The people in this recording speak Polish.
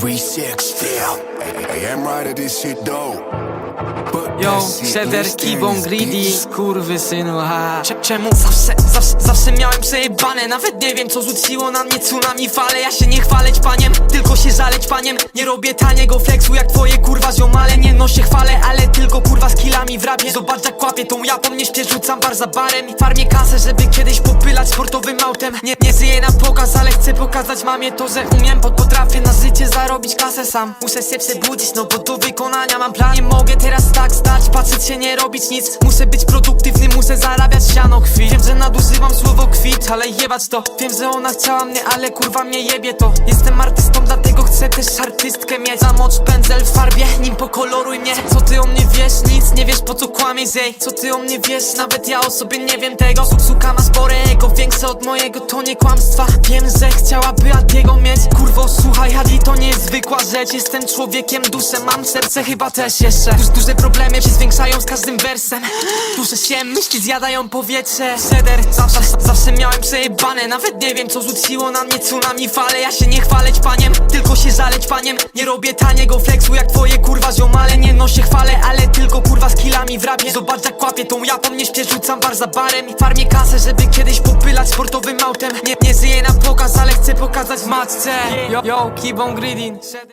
360. Hey, hey, I'm right at this shit though. But Yo, Kibon, things, Greedy, kurwy synu, ha Cze- Czemu zawsze, zawsze, zawsze miałem przejebane Nawet nie wiem co rzuciło na mnie tsunami fale. Ja się nie chwaleć paniem, tylko się żaleć paniem. Nie robię taniego flexu jak twoje kurwa ziomale. Nie noszę chwale, ale tylko kurwa z killami w rapie Zobacz jak kłapię tą japą, nie śpię, rzucam bar za barem. I farmię kasę, żeby kiedyś popylać sportowym autem Nie, nie żyję na pokaz, ale chcę pokazać mamie to, że umiem Bo potrafię na życie zarobić kasę sam. Muszę się przebudzić, no bo do wykonania mam plan. Nie mogę teraz tak stać, patrzeć się, nie robić nic. Muszę być produktywny, muszę zarabiać siano kwit Wiem, że nadużywam słowo kwit, ale jebać to. Wiem, że ona chciała mnie, ale kurwa mnie jebie to. Jestem artystą, dlatego chcę też artystkę mieć. Zamocz pędzel w farbie, nim pokoloruj mnie. Co ty o mnie wiesz? Nic nie wiesz, po co kłamiesz, ej Co ty o mnie wiesz? Nawet ja o sobie nie wiem tego. Su- Suka ma spore ego, większe od mojego, to nie kłamstwa. Wiem, że chciałaby Adiego mieć. Kurwo, słuchaj, Adi to nie jest zwykła rzecz. Jestem człowiekiem, duszę, mam serce, chyba też jeszcze. Duż, Duże problemy się zwiększają z każdym wersem. Duszę się, myśli zjadają powietrze. Seder, zawsze, zawsze miałem przejebane. Nawet nie wiem, co rzuciło na mnie tsunami fale. Ja się nie chwaleć paniem, tylko się żaleć paniem. Nie robię taniego flexu jak twoje kurwa ziomale. Nie noszę chwale, ale tylko kurwa z killami w Kłapię tą japą, nie śpię, rzucam bar za barem I farmię kasę, żeby kiedyś popylać sportowym autem. Nie, nie żyję na pokaz, ale chcę pokazać matce. Yo, yo, keep on greeding